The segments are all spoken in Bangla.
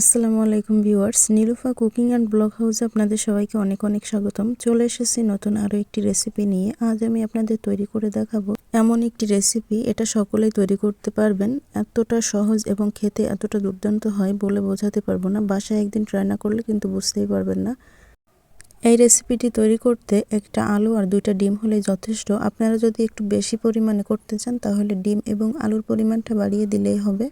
আসসালামু আলাইকুম viewers Nirufa cooking and blog হাউসে আপনাদের সবাইকে অনেক অনেক স্বাগতম। চলে এসেছি নতুন আরও একটি রেসিপি নিয়ে। আজ আমি আপনাদের তৈরি করে দেখাবো এমন একটি রেসিপি এটা সকলেই তৈরি করতে পারবেন। এতটা সহজ এবং খেতে এতটা দুর্দান্ত হয় বলে বোঝাতে পারব না। বাসায় একদিন ট্রাই না করলে কিন্তু বুঝতেই পারবেন না। এই রেসিপিটি তৈরি করতে একটা আলু আর দুইটা ডিম হলেই যথেষ্ট। আপনারা যদি একটু বেশি পরিমাণে করতে চান, তাহলে ডিম এবং আলুর পরিমাণটা বাড়িয়ে দিলেই হবে।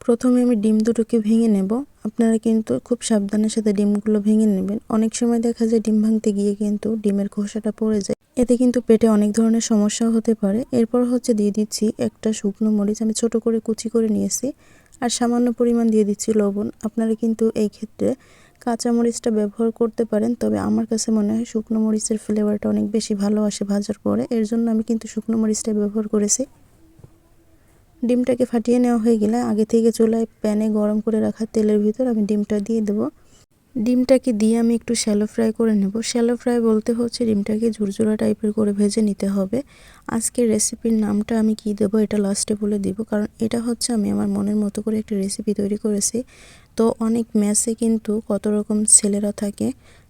প্রথমে আমি ডিম দুটোকে ভেঙে নেব। আপনারা কিন্তু খুব সাবধানের সাথে ডিমগুলো ভেঙে নেবেন। অনেক সময় দেখা যায় ডিম ভাঙতে গিয়ে কিন্তু ডিমের খোসাটা পড়ে যায়। এতে কিন্তু পেটে অনেক ধরনের সমস্যাও হতে পারে। এরপর হচ্ছে দিয়ে দিচ্ছি একটা শুকনো মরিচ। আমি ছোট করে কুচি করে নিয়েছি আর সামান্য পরিমাণ দিয়ে দিচ্ছি লবণ। আপনারা কিন্তু এই ক্ষেত্রে কাঁচা মরিচটা ব্যবহার করতে পারেন, তবে আমার কাছে মনে হয় শুকনো মরিচের ফ্লেভারটা অনেক বেশি ভালো আসে ভাজার পরে। এর জন্য আমি কিন্তু শুকনো মরিচটা ব্যবহার করেছি। ডিমটাকে ফাটিয়ে নেওয়া হয়ে গেলে আগে থেকে চুলায় প্যানে গরম করে রাখা তেলের ভিতর আমি ডিমটা দিয়ে দেবো। ডিমটাকে দিয়ে আমি একটু শ্যালো ফ্রাই করে নেব। শ্যালো ফ্রাই বলতে হচ্ছে ডিমটাকে ঝুরঝুরা টাইপের করে ভেজে নিতে হবে। আজকের রেসিপির নামটা আমি কি দেবো এটা লাস্টে বলে দিব। কারণ এটা হচ্ছে আমি আমার মনের মতো করে একটা রেসিপি তৈরি করেছি। তো অনেক ম্যাসে কিন্তু কত রকম ছেলেরা থাকে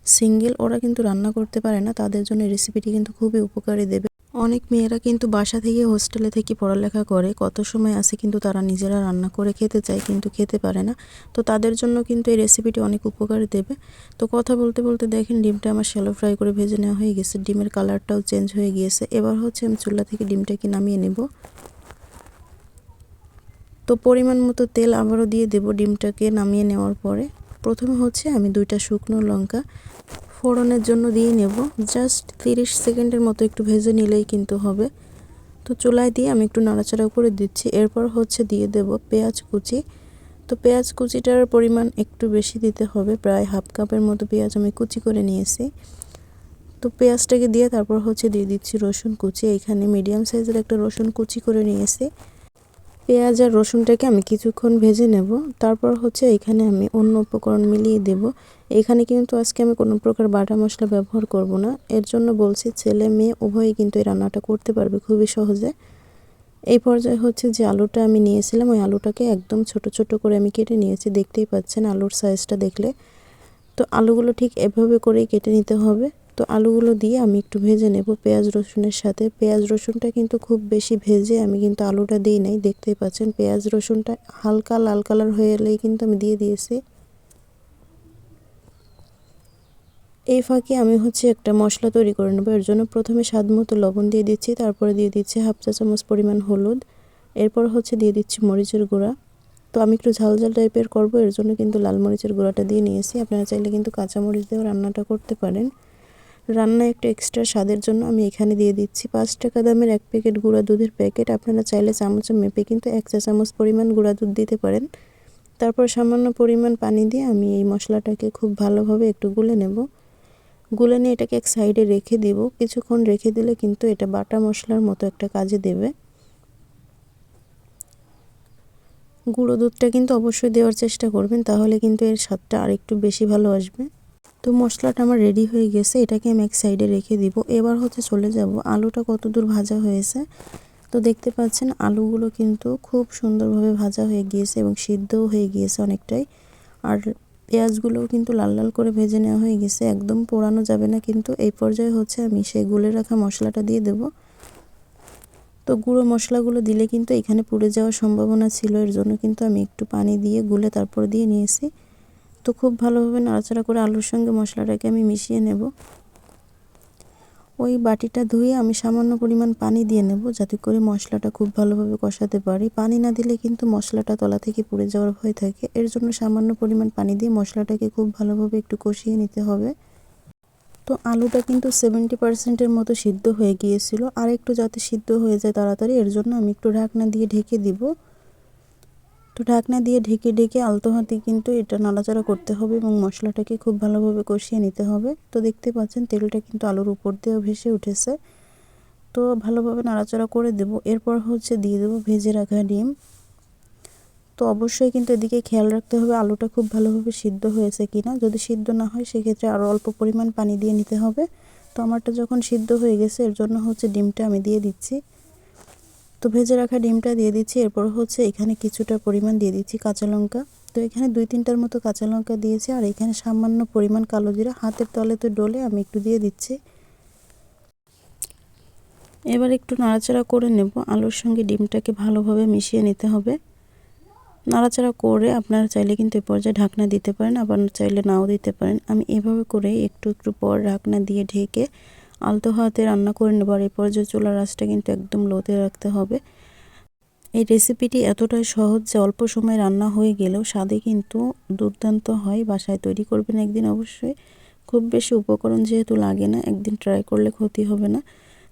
সিঙ্গেল ওরা কিন্তু রান্না করতে পারে না। তাদের জন্য রেসিপিটি কিন্তু খুবই উপকারী দেবে। অনেক মেয়েরা কিন্তু বাসা থেকে হোস্টেলে থেকে পড়ালেখা করে, কত সময় আছে কিন্তু তারা নিজেরা রান্না করে খেতে চায় কিন্তু খেতে পারে না। তো তাদের জন্য কিন্তু এই রেসিপিটি অনেক উপকার দেবে। তো কথা বলতে বলতে দেখেন, ডিমটা আমার শ্যালো ফ্রাই করে ভেজে নেওয়া হয়ে গেছে। ডিমের কালারটাও চেঞ্জ হয়ে গিয়েছে। এবার হচ্ছে আমি চুলা থেকে ডিমটাকে নামিয়ে নেব। তো পরিমাণ মতো তেল আবারও দিয়ে দেব ডিমটাকে নামিয়ে নেওয়ার পরে। প্রথমে হচ্ছে আমি দুইটা শুকনো লঙ্কা ফোড়নের জন্য দিয়ে নেব। জাস্ট তিরিশ সেকেন্ডের মতো একটু ভেজে নিলেই কিন্তু হবে। তো চুলায় দিয়ে আমি একটু নাড়াচাড়া করে দিচ্ছি। এরপর হচ্ছে দিয়ে দেব পেঁয়াজ কুচি। তো পেঁয়াজ কুচিটার পরিমাণ একটু বেশি দিতে হবে। প্রায় হাফ কাপের মতো পেঁয়াজ আমি কুচি করে নিয়েছি। তো পেঁয়াজটাকে দিয়ে তারপর হচ্ছে দিয়ে দিচ্ছি রসুন কুচি। এখানে মিডিয়াম সাইজের একটা রসুন কুচি করে নিয়েছি। পেঁয়াজ আর রসুনটাকে আমি কিছুক্ষণ ভেজে নেব। তারপর হচ্ছে এখানে আমি অন্য উপকরণ মিলিয়ে দেব। এখানে কিন্তু আজকে আমি কোনো প্রকার বাটা মশলা ব্যবহার করব না। এর জন্য বলছি, ছেলে মেয়ে উভয়ই কিন্তু এই রান্নাটা করতে পারবে খুবই সহজে। এই পর্যায়ে হচ্ছে যে আলুটা আমি নিয়েছিলাম, ওই আলুটাকে একদম ছোট ছোট করে আমি কেটে নিয়েছি। দেখতেই পাচ্ছেন আলুর সাইজটা দেখলে। তো আলুগুলো ঠিক এভাবে করেই কেটে নিতে হবে। তো আলুগুলো দিয়ে আমি একটু ভেজে নেব পেঁয়াজ রসুনের সাথে। পেঁয়াজ রসুনটা কিন্তু খুব বেশি ভেজে আমি কিন্তু আলুটা দিই নাই, দেখতেই পাচ্ছেন। পেঁয়াজ রসুনটা হালকা লাল কালার হয়ে এলেই কিন্তু আমি দিয়ে দিয়েছি। এই ফাঁকে আমি হচ্ছে একটা মশলা তৈরি করে নেব, এর জন্য প্রথমে স্বাদ মতো লবণ দিয়ে দিচ্ছি, তারপরে দিয়ে দিচ্ছি হাফ চা চামচ পরিমাণ হলুদ, এরপর হচ্ছে দিয়ে দিচ্ছি মরিচের গুঁড়া। তো আমি একটু ঝাল ঝাল টাইপের করব, এর জন্য কিন্তু লাল মরিচের গুঁড়াটা দিয়ে নিয়েছি। আপনারা চাইলে কিন্তু কাঁচা মরিচ দিয়েও রান্নাটা করতে পারেন। রান্না একটু এক্সট্রা স্বাদের জন্য আমি এখানে দিয়ে দিচ্ছি পাঁচ টাকা দামের এক প্যাকেট গুঁড়া দুধের প্যাকেট আপনারা চাইলে চামচে মেপে কিন্তু এক চা চামচ পরিমাণ গুঁড়া দুধ দিতে পারেন। তারপর সামান্য পরিমাণ পানি দিয়ে আমি এই মশলাটাকে খুব ভালোভাবে একটু গুলে নেব। গুলে নিয়ে এটাকে এক সাইডে রেখে দিব। কিছুক্ষণ রেখে দিলে কিন্তু এটা বাটা মশলার মতো একটা কাজে দেবে। গুঁড়ো দুধটা কিন্তু অবশ্যই দেওয়ার চেষ্টা করবেন, তাহলে কিন্তু এর স্বাদটা আরেকটু বেশি ভালো আসবে। তো মশলাটা আমার রেডি হয়ে গেছে, এটাকে আমি এক সাইডে রেখে দিব। এবার হচ্ছে চলে যাব, আলুটা কত দূর ভাজা হয়েছে? তো দেখতে পাচ্ছেন আলুগুলো কিন্তু খুব সুন্দরভাবে ভাজা হয়ে গিয়েছে এবং সিদ্ধও হয়ে গিয়েছে অনেকটাই। আর পেঁয়াজগুলোও কিন্তু লাল লাল করে ভেজে নেওয়া হয়ে গেছে, একদম পোড়ানো যাবে না, কিন্তু এই পর্যায়ে হচ্ছে আমি সেই গুলে রাখা মশলাটা দিয়ে দেব। তো গুঁড়ো মশলাগুলো দিলে কিন্তু এখানে পুড়ে যাওয়ার সম্ভাবনা ছিল, এর জন্য কিন্তু আমি একটু পানি দিয়ে গুলে তারপর দিয়ে নিয়েছি। তো খুব ভালোভাবে নাড়াচাড়া করে আলুর সঙ্গে মশলাটাকে আমি মিশিয়ে নেব। ওই বাটিটা ধুয়ে আমি সামান্য পরিমাণ পানি দিয়ে নেব যাতে করে মশলাটা খুব ভালোভাবে কষাতে পারি। পানি না দিলে কিন্তু মশলাটা তলা থেকে পুড়ে যাওয়ার ভয় থাকে। এর জন্য সামান্য পরিমাণ পানি দিয়ে মশলাটাকে খুব ভালোভাবে একটু কষিয়ে নিতে হবে। তো আলুটা কিন্তু সেভেন্টি পার্সেন্টের মতো সিদ্ধ হয়ে গিয়েছিল। আর একটু যাতে সিদ্ধ হয়ে যায় তাড়াতাড়ি, এর জন্য আমি একটু ঢাকনা দিয়ে ঢেকে দিব। তো ঢাকনা দিয়ে ঢেকে ঢেকে আলতো হাতে কিন্তু এটা নাড়াচাড়া করতে হবে এবং মশলাটাকে খুব ভালোভাবে কষিয়ে নিতে হবে। তো দেখতে পাচ্ছেন তেলটা কিন্তু আলুর উপর দিয়েও ভেসে উঠেছে। তো ভালোভাবে নাড়াচাড়া করে দেব। এরপর হচ্ছে দিয়ে দেবো ভেজে রাখা ডিম। তো অবশ্যই কিন্তু এদিকে খেয়াল রাখতে হবে আলুটা খুব ভালোভাবে সিদ্ধ হয়েছে কিনা। যদি সিদ্ধ না হয় সেক্ষেত্রে আরও অল্প পরিমাণ পানি দিয়ে নিতে হবে। তো আমারটা যখন সিদ্ধ হয়ে গেছে, এর জন্য হচ্ছে ডিমটা আমি দিয়ে দিচ্ছি। তো ভেজে রাখা ডিমটা দিয়ে দিচ্ছি। এরপর হচ্ছে এখানে কিছুটা পরিমাণ দিয়ে দিচ্ছি কাঁচা লঙ্কা। তো এখানে দুই তিনটার মতো কাঁচা লঙ্কা দিয়েছি আর এখানে সামান্য পরিমাণ কালো জিরা হাতের তলে তো ডলে আমি একটু দিয়ে দিচ্ছি। এবার একটু নাড়াচাড়া করে নেব। আলুর সঙ্গে ডিমটাকে ভালোভাবে মিশিয়ে নিতে হবে। নাড়াচাড়া করে আপনারা চাইলে কিন্তু এ পর্যায়ে ঢাকনা দিতে পারেন, আবার চাইলে নাও দিতে পারেন। আমি এভাবে করে একটু একটু পর ঢাকনা দিয়ে ঢেকে আলতো হাতে রান্না করে নেব আর এই পর্যায়ে চুলার আঁচটা কিন্তু একদম লোতে রাখতে হবে। এই রেসিপিটি এতটাই সহজ যে অল্প সময় রান্না হয়ে গেলেও স্বাদে কিন্তু দুর্দান্ত হয়। বাসায় তৈরি করবেন একদিন অবশ্যই। খুব বেশি উপকরণ যেহেতু লাগে না, একদিন ট্রাই করলে ক্ষতি হবে না।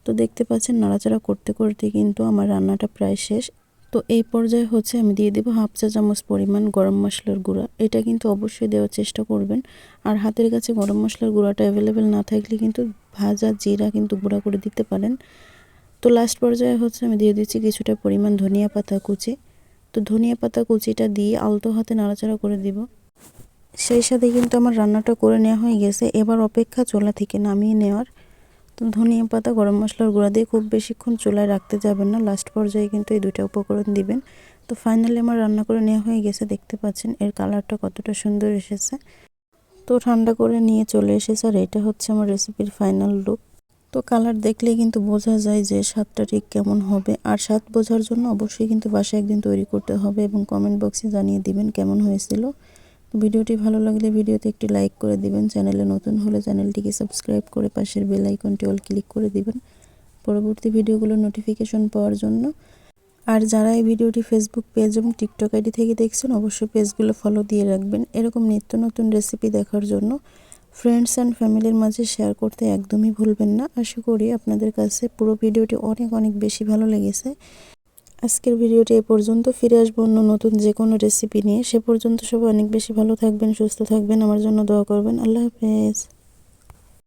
তো দেখতে পাচ্ছেন নাড়াচাড়া করতে করতে কিন্তু আমার রান্নাটা প্রায় শেষ। তো এই পর্যায়ে হচ্ছে আমি দিয়ে দেবো হাফ চা চামচ পরিমাণ গরম মশলার গুঁড়া। এটা কিন্তু অবশ্যই দেওয়ার চেষ্টা করবেন। আর হাতের কাছে গরম মশলার গুঁড়াটা অ্যাভেলেবেল না থাকলে কিন্তু ভাজা জিরা কিন্তু গুঁড়া করে দিতে পারেন। তো লাস্ট পর্যায়ে হচ্ছে আমি দিয়ে দিচ্ছি কিছুটা পরিমাণ ধনিয়া পাতা কুচি। তো ধনিয়া পাতা কুচিটা দিয়ে আলতো হাতে নাড়াচাড়া করে দিব। সেই সাথে কিন্তু আমার রান্নাটা করে নেওয়া হয়ে গেছে। এবার অপেক্ষা চোলা থেকে নামিয়ে নেওয়ার। তো ধনিয়া পাতা, গরম মশলার গুঁড়া দিয়ে খুব বেশিক্ষণ চুলায় রাখতে যাবেন না। লাস্ট পর্যায়ে কিন্তু এই দুইটা উপকরণ দিবেন। তো ফাইনালি আমার রান্না করে নেওয়া হয়ে গেছে, দেখতে পাচ্ছেন এর কালারটা কতটা সুন্দর এসেছে। তো ঠান্ডা করে নিয়ে চলে এসেছে আর এটা হচ্ছে আমার রেসিপির ফাইনাল লুক তো কালার দেখলেই কিন্তু বোঝা যায় যে স্বাদটা ঠিক কেমন হবে। আর স্বাদ বোঝার জন্য অবশ্যই কিন্তু বাসায় একদিন তৈরি করতে হবে এবং কমেন্ট বক্সে জানিয়ে দিবেন কেমন হয়েছিল। ভিডিওটি ভালো লাগলে ভিডিওতে একটি লাইক করে দিবেন। চ্যানেলে নতুন হলে চ্যানেলটিকে সাবস্ক্রাইব করে পাশের বেল আইকনটি অল ক্লিক করে দিবেন। পরবর্তী ভিডিওগুলোর নোটিফিকেশন পাওয়ার জন্য আর যারা এই ভিডিওটি ফেসবুক পেজ এবং টিকটক আইডি থেকে দেখছেন, অবশ্যই পেজগুলো ফলো দিয়ে রাখবেন। এরকম নিত্য নতুন রেসিপি দেখার জন্য ফ্রেন্ডস অ্যান্ড ফ্যামিলির মাঝে শেয়ার করতে একদমই ভুলবেন না। আশা করি আপনাদের কাছে পুরো ভিডিওটি অনেক অনেক বেশি ভালো লেগেছে। আজকের ভিডিওটি এ পর্যন্ত। ফিরে আসব অন্য নতুন যে কোনো রেসিপি নিয়ে। সে পর্যন্ত সবাই অনেক বেশি ভালো থাকবেন, সুস্থ থাকবেন। আমার জন্য দোয়া করবেন। আল্লাহ হাফেজ।